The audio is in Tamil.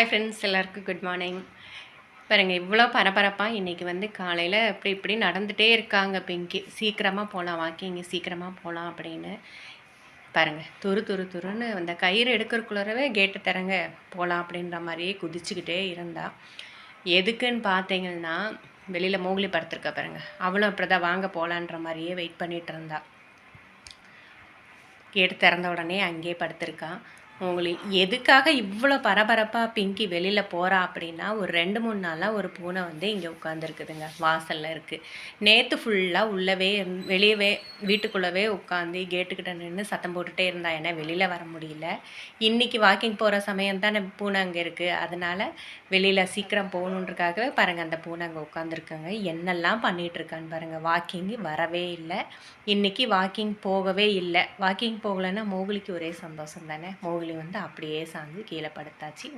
ஹாய் ஃப்ரெண்ட்ஸ் எல்லாருக்கும் குட் மார்னிங் பாருங்கள் இவ்வளோ பரபரப்பாக இன்றைக்கி வந்து காலையில் இப்படி இப்படி நடந்துகிட்டே இருக்காங்க பிங்கி. சீக்கிரமாக போகலாம் வாக்கிங்க சீக்கிரமாக போகலாம் அப்படின்னு. பாருங்கள் துரு துரு துருன்னு அந்த கயிறு எடுக்கிறக்குள்ளரவே கேட்டு திறங்க போகலாம் அப்படின்ற மாதிரியே குதிச்சுக்கிட்டே இருந்தா. எதுக்குன்னு பார்த்தீங்கன்னா வெளியில் மோகிலி படுத்துருக்க பாருங்கள் அவளும் அப்படி தான் வாங்க போகலான்ற மாதிரியே வெயிட் பண்ணிகிட்டு இருந்தா. கேட்டு திறந்த உடனே அங்கேயே படுத்திருக்கான் உங்களுக்கு எதுக்காக இவ்வளோ பரபரப்பாக பிங்கி வெளியில் போகிறா அப்படின்னா ஒரு ரெண்டு மூணு நாளாக ஒரு பூனை வந்து இங்கே உட்காந்துருக்குதுங்க வாசலில் இருக்குது நேற்று ஃபுல்லாக உள்ளவே வெளியவே வீட்டுக்குள்ளவே உட்காந்து கேட்டுக்கிட்ட நின்று சத்தம் போட்டுகிட்டே இருந்தா ஏன்னா வெளியில் வர முடியல. இன்றைக்கி வாக்கிங் போகிற சமயம் தான் பூனை அங்கே இருக்குது அதனால் வெளியில் சீக்கிரம் போகணுன்றக்காகவே பாருங்கள் அந்த பூனை அங்கே உட்காந்துருக்காங்க என்னெல்லாம் பண்ணிகிட்ருக்கான்னு பாருங்கள் வாக்கிங் வரவே இல்லை. இன்றைக்கி வாக்கிங் போகவே இல்லை. வாக்கிங் போகலைன்னா மோகுலிக்கு ஒரே சந்தோஷம் தானே. மோகுலி வந்து அப்படியே சார்ந்து கீழே படுத்தாச்சு.